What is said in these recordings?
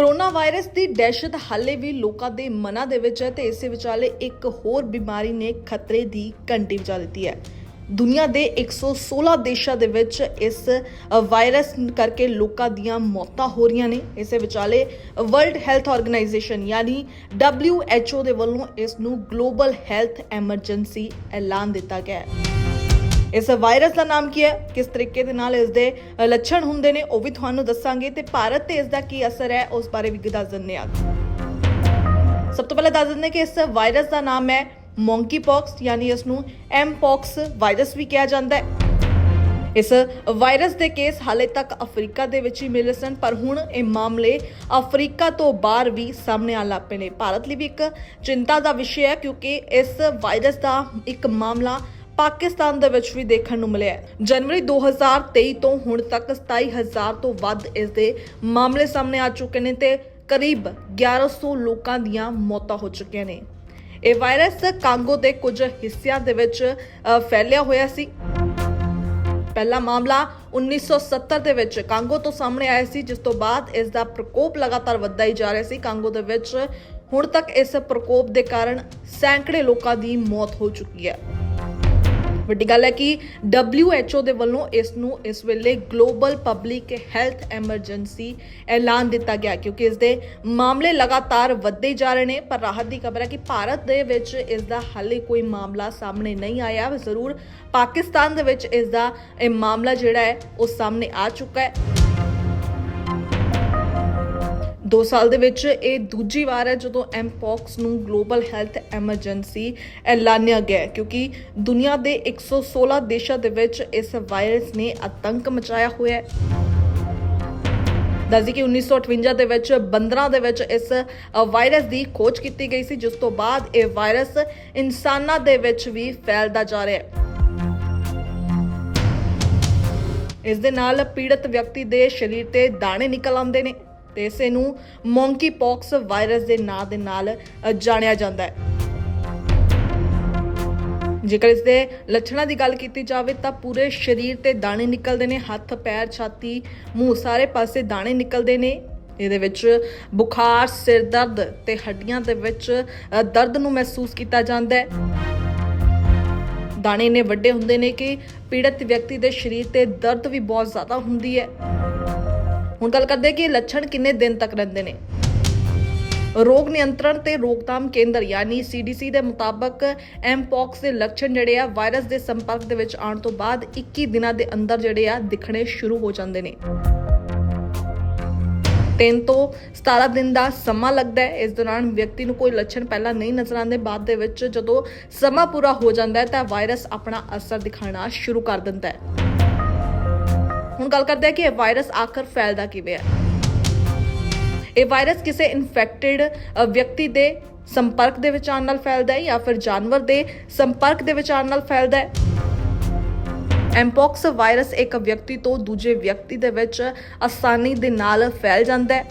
Corona virus ਦੀ ਦਹਿਸ਼ਤ ਹਾਲੇ ਵੀ ਲੋਕਾਂ ਦੇ ਮਨਾਂ ਦੇ ਵਿੱਚ ਹੈ ਤੇ ਇਸੇ ਵਿਚਾਲੇ ਇੱਕ ਹੋਰ ਬਿਮਾਰੀ ਨੇ ਖਤਰੇ ਦੀ ਘੰਟੀ ਵਜਾ ਦਿੱਤੀ ਹੈ। ਦੁਨੀਆ ਦੇ 116 ਦੇਸ਼ਾਂ ਦੇ ਵਿੱਚ ਇਸ ਵਾਇਰਸ ਕਰਕੇ ਲੋਕਾਂ ਦੀਆਂ ਮੌਤਾਂ ਹੋ ਰਹੀਆਂ ਨੇ। ਇਸੇ ਵਿਚਾਲੇ ਵਰਲਡ ਹੈਲਥ ਆਰਗੇਨਾਈਜੇਸ਼ਨ ਯਾਨੀ WHO ਦੇ ਵੱਲੋਂ ਇਸ ਨੂੰ ਗਲੋਬਲ ਹੈਲਥ ਐਮਰਜੈਂਸੀ ਐਲਾਨ ਦਿੱਤਾ ਗਿਆ ਹੈ। ਇਸ ਵਾਇਰਸ ਦਾ ਨਾਮ ਕੀ ਹੈ? ਕਿਸ ਤਰੀਕੇ ਦੇ ਨਾਲ ਇਸ ਦੇ ਲੱਛਣ ਹੁੰਦੇ ਨੇ? ਉਹ ਵੀ ਤੁਹਾਨੂੰ ਦੱਸਾਂਗੇ ਤੇ ਭਾਰਤ ਤੇ ਇਸ ਦਾ ਕੀ ਅਸਰ ਹੈ? ਉਸ ਬਾਰੇ ਵੀ ਦੱਸ ਦਿੰਦੇ ਹਾਂ। ਸਭ ਤੋਂ ਪਹਿਲਾਂ ਦੱਸ ਦਿੰਦੇ ਕਿ ਇਸ ਵਾਇਰਸ ਦਾ ਨਾਮ ਹੈ ਮੌਂਕੀ ਪੌਕਸ ਯਾਨੀ ਇਸ ਨੂੰ ਐਮਪੌਕਸ ਵਾਇਰਸ ਵੀ ਕਿਹਾ ਜਾਂਦਾ ਹੈ। ਇਸ ਵਾਇਰਸ ਦੇ ਕੇਸ ਹਾਲੇ ਤੱਕ ਅਫਰੀਕਾ ਦੇ ਵਿੱਚ ਹੀ ਮਿਲੇ ਸਨ, ਪਰ ਹੁਣ ਇਹ ਮਾਮਲੇ ਅਫਰੀਕਾ ਤੋਂ ਬਾਹਰ ਵੀ ਸਾਹਮਣੇ ਆਉਣ ਲੱਗ ਪਏ ਨੇ। ਭਾਰਤ ਲਈ ਵੀ ਇੱਕ ਚਿੰਤਾ ਦਾ ਵਿਸ਼ਾ ਹੈ, ਕਿਉਂਕਿ ਇਸ ਵਾਇਰਸ ਦਾ ਇੱਕ ਮਾਮਲਾ ਪਾਕਿਸਤਾਨ ਦੇ ਵਿੱਚ ਵੀ ਦੇਖਣ ਨੂੰ ਮਿਲਿਆ ਹੈ। ਜਨਵਰੀ 2023 ਤੋਂ ਹੁਣ ਤੱਕ 27000 ਤੋਂ ਵੱਧ ਇਸ ਦੇ ਮਾਮਲੇ ਸਾਹਮਣੇ ਆ ਚੁੱਕੇ ਨੇ ਤੇ ਕਰੀਬ 1100 ਲੋਕਾਂ ਦੀਆਂ ਮੌਤਾਂ ਹੋ ਚੁੱਕੀਆਂ ਨੇ। ਇਹ ਵਾਇਰਸ ਕਾਂਗੋ ਦੇ ਕੁਝ ਹਿੱਸਿਆਂ ਦੇ ਵਿੱਚ ਫੈਲਿਆ ਹੋਇਆ ਸੀ। ਪਹਿਲਾ ਮਾਮਲਾ 1970 ਦੇ ਵਿੱਚ ਕਾਂਗੋ ਤੋਂ ਸਾਹਮਣੇ ਆਇਆ ਸੀ, ਜਿਸ ਤੋਂ ਬਾਅਦ ਇਸ ਦਾ ਪ੍ਰਕੋਪ ਲਗਾਤਾਰ ਵੱਧਦਾ ਹੀ ਜਾ ਰਿਹਾ ਸੀ। ਕਾਂਗੋ ਦੇ ਵਿੱਚ ਹੁਣ ਤੱਕ ਇਸ ਪ੍ਰਕੋਪ ਦੇ ਕਾਰਨ ਸੈਂਕੜੇ ਲੋਕਾਂ ਦੀ ਮੌਤ ਹੋ ਚੁੱਕੀ ਹੈ। ਵੱਡੀ ਗੱਲ ਹੈ ਕਿ WHO ਦੇ ਵੱਲੋਂ ਇਸ ਨੂੰ ਇਸ ਵੇਲੇ ਗਲੋਬਲ ਪਬਲਿਕ ਹੈਲਥ ਐਮਰਜੈਂਸੀ ਐਲਾਨ ਦਿੱਤਾ ਗਿਆ ਕਿਉਂਕਿ ਇਸ ਦੇ ਮਾਮਲੇ ਲਗਾਤਾਰ ਵੱਧਦੇ ਜਾ ਰਹੇ ਨੇ, ਪਰ ਰਾਹਤ ਦੀ ਖਬਰ ਹੈ ਕਿ ਭਾਰਤ ਦੇ ਵਿੱਚ ਇਸ ਦਾ ਹਾਲੇ ਕੋਈ ਮਾਮਲਾ ਸਾਹਮਣੇ ਨਹੀਂ ਆਇਆ। ਜ਼ਰੂਰ ਪਾਕਿਸਤਾਨ ਦੇ ਵਿੱਚ ਇਸ ਦਾ ਇਹ ਮਾਮਲਾ ਜਿਹੜਾ ਹੈ, ਉਹ ਸਾਹਮਣੇ ਆ ਚੁੱਕਾ ਹੈ। 2 ਸਾਲ ਦੇ ਵਿੱਚ ਇਹ ਦੂਜੀ ਵਾਰ ਹੈ ਜਦੋਂ ਐਮਪੌਕਸ ਨੂੰ ਗਲੋਬਲ ਹੈਲਥ ਐਮਰਜੈਂਸੀ ਐਲਾਨਿਆ ਗਿਆ ਕਿਉਂਕਿ ਦੁਨੀਆ ਦੇ 116 ਦੇਸ਼ਾਂ ਦੇ ਵਿੱਚ ਇਸ ਵਾਇਰਸ ਨੇ ਆਤੰਕ ਮਚਾਇਆ ਹੋਇਆ ਹੈ। ਦੱਸਦੀ ਕਿ 1958 ਦੇ ਵਿੱਚ ਬੰਦਰਾਂ ਦੇ ਵਿੱਚ ਇਸ ਵਾਇਰਸ ਦੀ ਖੋਜ ਕੀਤੀ ਗਈ ਸੀ, ਜਿਸ ਤੋਂ ਬਾਅਦ ਇਹ ਵਾਇਰਸ ਇਨਸਾਨਾਂ ਦੇ ਵਿੱਚ ਵੀ ਫੈਲਦਾ ਜਾ ਰਿਹਾ ਹੈ। ਇਸ ਦੇ ਨਾਲ ਪੀੜਤ ਵਿਅਕਤੀ ਦੇ ਸਰੀਰ ਤੇ ਦਾਣੇ ਨਿਕਲ ਆਉਂਦੇ ਨੇ। ਤੇ ਇਸੇ ਨੂੰ ਮੌਂਕੀ ਪੌਕਸ ਵਾਇਰਸ ਦੇ ਨਾਂ ਦੇ ਨਾਲ ਜਾਣਿਆ ਜਾਂਦਾ ਹੈ। ਜੇਕਰ ਇਸ ਦੇ ਲੱਛਣਾਂ ਦੀ ਗੱਲ ਕੀਤੀ ਜਾਵੇ ਤਾਂ ਪੂਰੇ ਸਰੀਰ ਤੇ ਦਾਣੇ ਨਿਕਲਦੇ ਨੇ, ਹੱਥ, ਪੈਰ, ਛਾਤੀ, ਮੂੰਹ, ਸਾਰੇ ਪਾਸੇ ਦਾਣੇ ਨਿਕਲਦੇ ਨੇ। ਇਹਦੇ ਵਿੱਚ ਬੁਖਾਰ, ਸਿਰ ਦਰਦ ਤੇ ਹੱਡੀਆਂ ਦੇ ਵਿੱਚ ਦਰਦ ਨੂੰ ਮਹਿਸੂਸ ਕੀਤਾ ਜਾਂਦਾ ਹੈ। ਦਾਣੇ ਨੇ ਵੱਡੇ ਹੁੰਦੇ ਨੇ ਕਿ ਪੀੜਤ ਵਿਅਕਤੀ ਦੇ ਸਰੀਰ ਤੇ ਦਰਦ ਵੀ ਬਹੁਤ ਜ਼ਿਆਦਾ ਹੁੰਦੀ ਹੈ। ਹੁਣ ਗੱਲ ਕਰਦੇ ਕਿ ਲੱਛਣ ਕਿੰਨੇ ਦਿਨ ਤੱਕ ਰਹਿੰਦੇ ਨੇ। ਰੋਗ ਨਿਯੰਤਰਣ ਤੇ ਰੋਕਥਾਮ ਕੇਂਦਰ ਯਾਨੀ ਸੀਡੀਸੀ ਦੇ ਮੁਤਾਬਕ ਐਮਪੌਕਸ ਦੇ ਲੱਛਣ ਜਿਹੜੇ ਆ, ਵਾਇਰਸ ਦੇ ਸੰਪਰਕ ਦੇ ਵਿੱਚ ਆਉਣ ਤੋਂ ਬਾਅਦ 21 ਦਿਨਾਂ ਦੇ ਅੰਦਰ ਜਿਹੜੇ ਆ, ਦਿਖਣੇ ਸ਼ੁਰੂ ਹੋ ਜਾਂਦੇ ਨੇ। 3 ਤੋਂ 17 ਦਿਨ ਦਾ ਸਮਾਂ ਲੱਗਦਾ ਹੈ। ਇਸ ਦੌਰਾਨ ਵਿਅਕਤੀ ਨੂੰ ਕੋਈ ਲੱਛਣ ਪਹਿਲਾਂ ਨਹੀਂ ਨਜ਼ਰ ਆਉਂਦੇ। ਬਾਅਦ ਦੇ ਵਿੱਚ ਜਦੋਂ ਸਮਾਂ ਪੂਰਾ ਹੋ ਜਾਂਦਾ ਹੈ ਤਾਂ ਵਾਇਰਸ ਆਪਣਾ ਅਸਰ ਦਿਖਾਉਣਾ ਸ਼ੁਰੂ ਕਰ ਦਿੰਦਾ ਹੈ। ਹੁਣ ਗੱਲ ਕਰਦੇ ਹਾਂ ਕਿ ਇਹ ਵਾਇਰਸ ਆਖਰ ਫੈਲਦਾ ਕਿਵੇਂ ਹੈ। ਇਹ ਵਾਇਰਸ ਕਿਸੇ ਇਨਫੈਕਟਿਡ ਵਿਅਕਤੀ ਦੇ ਸੰਪਰਕ ਦੇ ਵਿੱਚ ਆਉਣ ਨਾਲ ਫੈਲਦਾ ਹੈ ਜਾਂ ਫਿਰ ਜਾਨਵਰ ਦੇ ਸੰਪਰਕ ਦੇ ਵਿੱਚ ਆਉਣ ਨਾਲ ਫੈਲਦਾ ਹੈ। ਐਮਪੋਕਸ ਵਾਇਰਸ ਇੱਕ ਵਿਅਕਤੀ ਤੋਂ ਦੂਜੇ ਵਿਅਕਤੀ ਦੇ ਵਿੱਚ ਆਸਾਨੀ ਦੇ ਨਾਲ ਫੈਲ ਜਾਂਦਾ ਹੈ।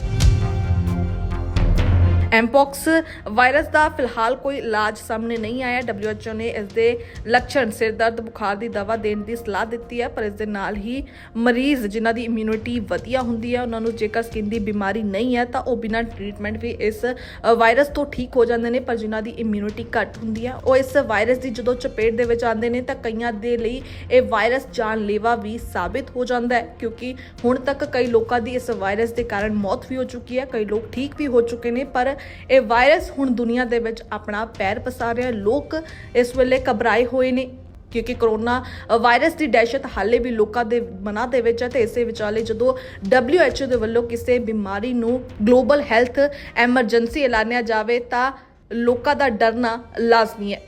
ਐਮਪੌਕਸ ਵਾਇਰਸ ਦਾ ਫਿਲਹਾਲ ਕੋਈ ਇਲਾਜ ਸਾਹਮਣੇ ਨਹੀਂ ਆਇਆ। WHO ਨੇ ਇਸ ਦੇ ਲੱਛਣ, ਸਿਰ ਦਰਦ, ਬੁਖਾਰ ਦੀ ਦਵਾ ਦੇਣ ਦੀ ਸਲਾਹ ਦਿੱਤੀ ਹੈ, ਪਰ ਇਸ ਦੇ ਨਾਲ ਹੀ ਮਰੀਜ਼ ਜਿਨ੍ਹਾਂ ਦੀ ਇਮਿਊਨਿਟੀ ਵਧੀਆ ਹੁੰਦੀ ਹੈ, ਉਹਨਾਂ ਨੂੰ ਜੇਕਰ ਸਕਿਨ ਦੀ ਬਿਮਾਰੀ ਨਹੀਂ ਹੈ, ਤਾਂ ਉਹ ਬਿਨਾਂ ਟ੍ਰੀਟਮੈਂਟ ਵੀ ਇਸ ਵਾਇਰਸ ਤੋਂ ਠੀਕ ਹੋ ਜਾਂਦੇ ਨੇ, ਪਰ ਜਿਨ੍ਹਾਂ ਦੀ ਇਮਿਊਨਿਟੀ ਘੱਟ ਹੁੰਦੀ ਹੈ, ਉਹ ਇਸ ਵਾਇਰਸ ਦੀ ਜਦੋਂ ਚਪੇਟ ਦੇ ਵਿੱਚ ਆਉਂਦੇ ਨੇ, ਤਾਂ ਕਈਆਂ ਦੇ ਲਈ ਇਹ ਵਾਇਰਸ ਜਾਨਲੇਵਾ ਵੀ ਸਾਬਿਤ ਹੋ ਜਾਂਦਾ ਹੈ, ਕਿਉਂਕਿ ਹੁਣ ਤੱਕ ਕਈ ਲੋਕਾਂ ਦੀ ਇਸ ਵਾਇਰਸ ਦੇ ਕਾਰਨ ਮੌਤ ਵੀ ਹੋ ਚੁੱਕੀ ਹੈ, ਕਈ ਲੋਕ ਠੀਕ ਵੀ ਹੋ ਚੁੱਕੇ ਨੇ, ਪਰ ਇਹ ਵਾਇਰਸ ਹੁਣ ਦੁਨੀਆ ਦੇ ਵਿੱਚ ਆਪਣਾ ਪੈਰ ਪਸਾਰ ਰਿਹਾ ਲੋਕ ਇਸ ਵੇਲੇ ਘਬਰਾਏ ਹੋਏ ਨੇ ਕਿਉਂਕਿ ਕਰੋਨਾ ਵਾਇਰਸ ਦੀ ਦਹਿਸ਼ਤ ਹਾਲੇ ਵੀ ਲੋਕਾਂ ਦੇ ਮਨਾਂ ਦੇ ਵਿੱਚ ਹੈ ਤੇ ਇਸੇ ਵਿਚਾਲੇ ਜਦੋਂ WHO ਦੇ ਵੱਲੋਂ ਕਿਸੇ ਬਿਮਾਰੀ ਨੂੰ ਗਲੋਬਲ ਹੈਲਥ ਐਮਰਜੈਂਸੀ ਐਲਾਨਿਆ ਜਾਵੇ ਤਾਂ ਲੋਕਾਂ ਦਾ ਡਰਨਾ ਲਾਜ਼ਮੀ ਹੈ।